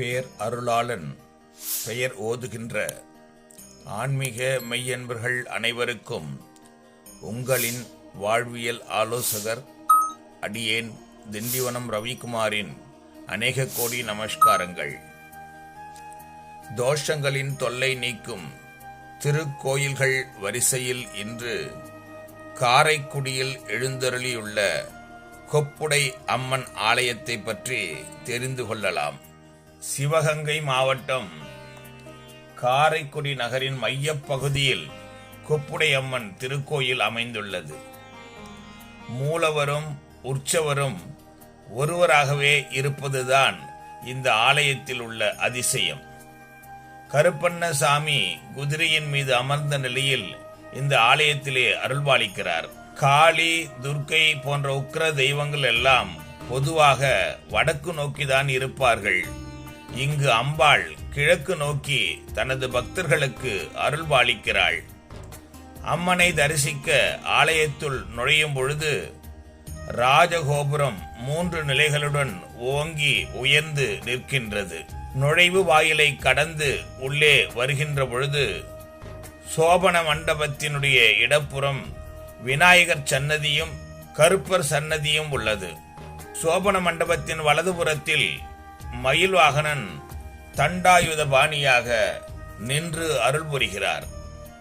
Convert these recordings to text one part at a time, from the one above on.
பேர் அருளாளன். பெயர் ஓதுகின்ற ஆன்மீக மெய்யன்பர்கள் அனைவருக்கும் உங்களின் வாழ்வியல் ஆலோசகர் அடியேன் திண்டிவனம் ரவிக்குமாரின் அநேக கோடி நமஸ்காரங்கள். தோஷங்களின் தொல்லை நீக்கும் திருக்கோயில்கள் வரிசையில் இன்று காரைக்குடியில் எழுந்தருளியுள்ள கொப்புடை அம்மன் ஆலயத்தை பற்றி தெரிந்து கொள்ளலாம். சிவகங்கை மாவட்டம் காரைக்குடி நகரின் மையப்பகுதியில் கொப்புடை அம்மன் திருக்கோயில் அமைந்துள்ளது. மூலவரும் உற்சவரும் ஒருவராகவே இருப்பதுதான் இந்த ஆலயத்தில் உள்ள அதிசயம். கருப்பண்ணசாமி குதிரையின் மீது அமர்ந்த நிலையில் இந்த ஆலயத்திலே அருள்பாலிக்கிறார். காளி துர்க்கை போன்ற உக்கிர தெய்வங்கள் எல்லாம் பொதுவாக வடக்கு நோக்கிதான் இருப்பார்கள். இங்கு அம்பாள் கிழக்கு நோக்கி தனது பக்தர்களுக்கு அருள்பாலிக்கிறாள். அம்மனை தரிசிக்க ஆலயத்துள் நுழையும் பொழுது ராஜகோபுரம் மூன்று நிலைகளுடன் ஓங்கி உயர்ந்து நிற்கின்றது. நுழைவு வாயிலை கடந்து உள்ளே வருகின்ற பொழுது சோபன மண்டபத்தினுடைய இடப்புறம் விநாயகர் சன்னதியும் கருப்பர் சன்னதியும் உள்ளது. சோபன மண்டபத்தின் வலதுபுறத்தில் மயில் வாகனன் தண்டாயுத பாணியாக நின்று அருள் புரிகிறார்.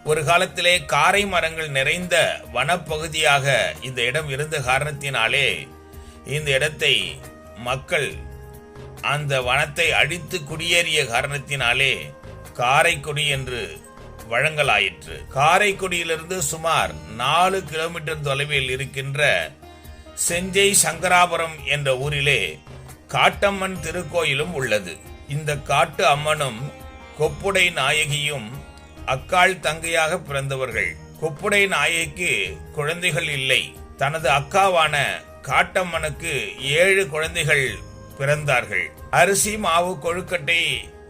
ஒரு காலத்திலே காரை மரங்கள் நிறைந்த வனப்பகுதியாக இந்த இடம் இருந்த காரணத்தினாலே இந்த இடத்தை மக்கள் அந்த வனத்தை அழித்து குடியேறிய காரணத்தினாலே காரைக்குடி என்று வழங்கலாயிற்று. காரைக்குடியிலிருந்து சுமார் நாலு கிலோமீட்டர் தொலைவில் இருக்கின்ற செஞ்சை சங்கராபுரம் என்ற ஊரிலே காட்டம்மன் திருக்கோயிலும் உள்ளது. இந்த காட்டு அம்மனும் கொப்புடை நாயகியும் அக்காள் தங்கையாக பிறந்தவர்கள். கொப்புடை நாயகிக்கு குழந்தைகள் இல்லை. தனது அக்காவான காட்டம்மனுக்கு ஏழு குழந்தைகள் பிறந்தார்கள். அரிசி மாவு கொழுக்கட்டை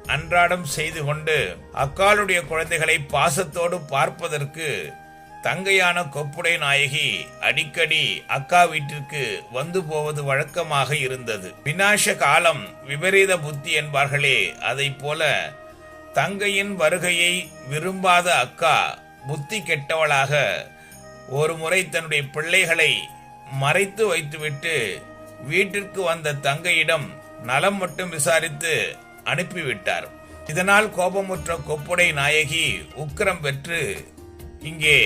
அன்றாடம் செய்து கொண்டு அக்காளுடைய குழந்தைகளை பாசத்தோடு பார்ப்பதற்கு தங்கையான கொப்புடை நாயகி அடிக்கடி அக்கா வீட்டிற்கு வந்து போவது வழக்கமாக இருந்தது. வினாச காலம் விபரீத புத்தி என்பார்களே அதை போல தங்கையின் வருகையை விரும்பாத அக்கா புத்தி கெட்டவளாக ஒரு முறை தன்னுடைய பிள்ளைகளை மறைத்து வைத்துவிட்டு வீட்டிற்கு வந்த தங்கையிடம் நலம் மட்டும் விசாரித்து அனுப்பிவிட்டார். இதனால் கோபமுற்ற கொப்புடை நாயகி உக்கிரம் பெற்று இங்கே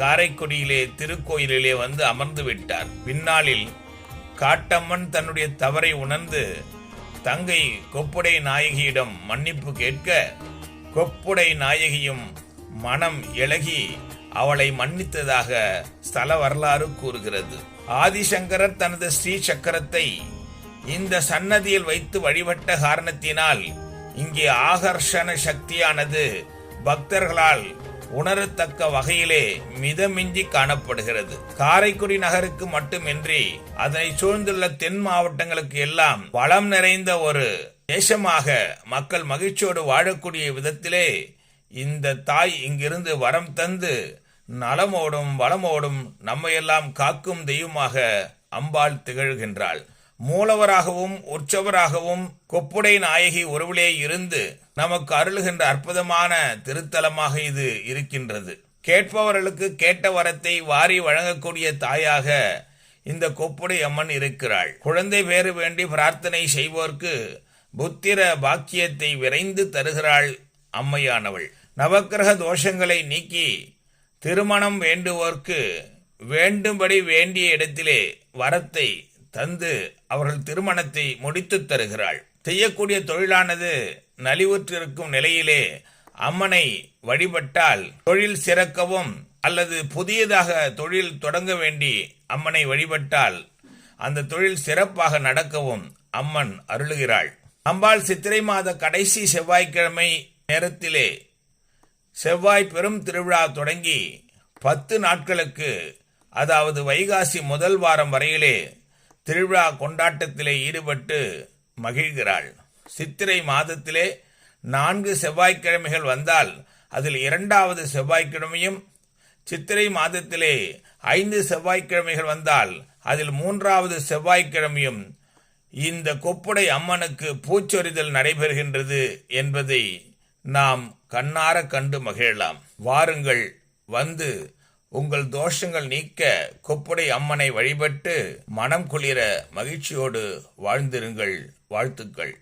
காரைக்குடியிலே திருக்கோயிலிலே வந்து அமர்ந்து விட்டார். பின்னாளில் காட்டம்மன் தன்னுடைய தவறை உணர்ந்து தங்கை கொப்புடை நாயகியிடம் மன்னிப்பு கேட்க கொப்புடை நாயகியும் மனம் இழகி அவளை மன்னித்ததாக ஸ்தல வரலாறு கூறுகிறது. ஆதிசங்கரர் தனது ஸ்ரீ சக்கரத்தை இந்த சன்னதியில் வைத்து வழிபட்ட காரணத்தினால் இங்கே ஆகர்ஷண சக்தியானது பக்தர்களால் உணரத்தக்க வகையிலே மிதமிஞ்சி காணப்படுகிறது. காரைக்குடி நகருக்கு மட்டுமின்றி அதனை சூழ்ந்துள்ள தென் மாவட்டங்களுக்கு எல்லாம் வளம் நிறைந்த ஒரு தேசமாக மக்கள் மகிழ்ச்சியோடு வாழக்கூடிய விதத்திலே இந்த தாய் இங்கிருந்து வரம் தந்து நலமோடும் வளமோடும் நம்மையெல்லாம் காக்கும் தெய்வமாக அம்பாள் திகழ்கின்றாள். மூலவராகவும் உற்சவராகவும் கொப்புடை நாயகி உறவிலே இருந்து நமக்கு அருளுகின்ற அற்புதமான திருத்தலமாக இது இருக்கின்றது. கேட்பவர்களுக்கு கேட்ட வரத்தை வாரி வழங்கக்கூடிய தாயாக இந்த கொப்புடை அம்மன் இருக்கிறாள். குழந்தை பேறு வேண்டி பிரார்த்தனை செய்வோர்க்கு புத்திர பாக்கியத்தை விரைந்து தருகிறாள் அம்மையானவள். நவக்கிரக தோஷங்களை நீக்கி திருமணம் வேண்டுவோர்க்கு வேண்டும்படி வேண்டிய இடத்திலே வரத்தை தந்து அவர்கள் திருமணத்தை முடித்துத் தருகிறாள். செய்யக்கூடிய தொழிலானது நலிவுற்றிருக்கும் நிலையிலே அம்மனை வழிபட்டால் தொழில் சிறக்கவும் அல்லது புதியதாக தொழில் தொடங்க வேண்டி அம்மனை வழிபட்டால் அந்த தொழில் சிறப்பாக நடக்கவும் அம்மன் அருளுகிறாள். அம்பாள் சித்திரை மாத கடைசி செவ்வாய்க்கிழமை நேரத்திலே செவ்வாய் பெரும் திருவிழா தொடங்கி பத்து நாட்களுக்கு அதாவது வைகாசி முதல் வாரம் வரையிலே திருவிழா கொண்டாட்டத்திலே ஈடுபட்டு மகிழ்கிறாள். சித்திரை மாதத்திலே நான்கு செவ்வாய்க்கிழமைகள் வந்தால் அதில் இரண்டாவது செவ்வாய்க்கிழமையும் சித்திரை மாதத்திலே ஐந்து செவ்வாய்க்கிழமைகள் வந்தால் அதில் மூன்றாவது செவ்வாய்க்கிழமையும் இந்த கொப்புடை அம்மனுக்கு பூச்சொரிதல் நடைபெறுகின்றது என்பதை நாம் கண்ணார கண்டு மகிழலாம். வாருங்கள் வந்து உங்கள் தோஷங்கள் நீக்க கொப்புடை அம்மனை வழிபட்டு மனம் குளிர மகிழ்ச்சியோடு வாழ்ந்திருங்கள் வாழ்த்துக்கள்.